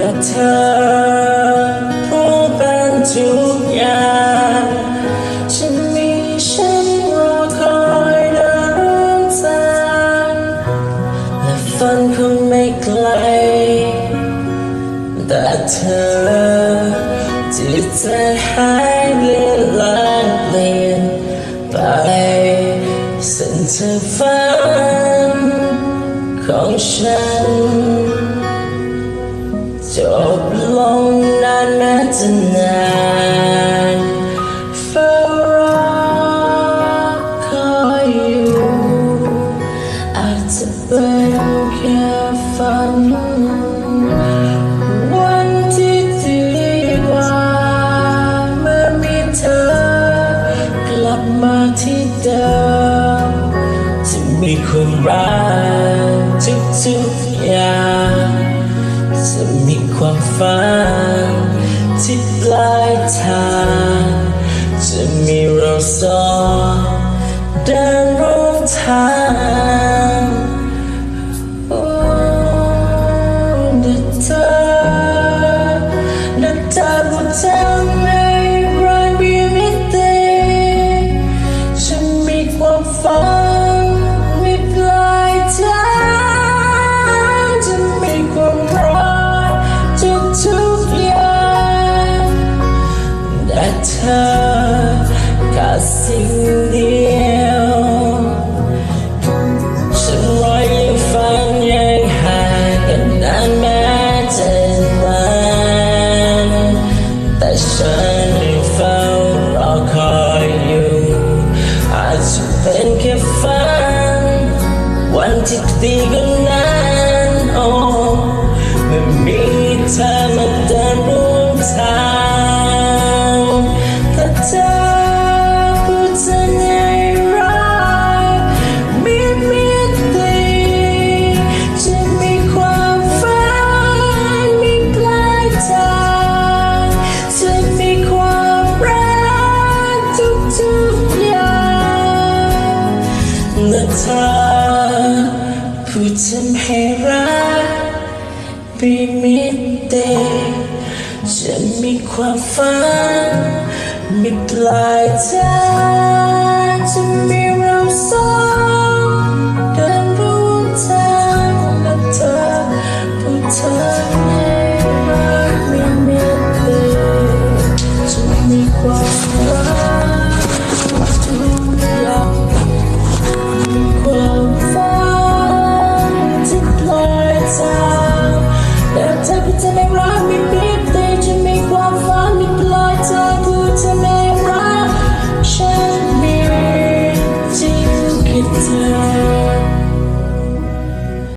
แต่เธอผู้เป็นทุกอย่างฉันมีฉันรอคอยเดินร่วมทางและฝันคงไม่ไกล แต่เธอจิตใจหายเลือนลางเปลี่ยนไปส้นทางฝันของฉัน จะนานเฝ้ารอคอยอยู่ อาจจะเป็นแค่ฝัน วันที่ดีกว่าเมื่อมีเธอกลับมาที่เดิมจะมีความรักทุกๆอย่างจะมีความฝัน ที่ปลายทางจะมีเราสองเดินร่วมทางโอ้แต่เธอแต่เธอพูดทำให้เรามีมิติฉันมีความฝัน สิ่งเดียว ฉันรอยังฝันยังห่างกันนานแม้จะนานแต่ฉันยังเฝ้ารอคอยอยู่ อาจจะเป็นแค่ฝัน วันที่ดีก็นานโอ้ไม่มีเธอมา และเธอผู้ทำให้รักปีมิติจะมีความฝันมีปลายทาง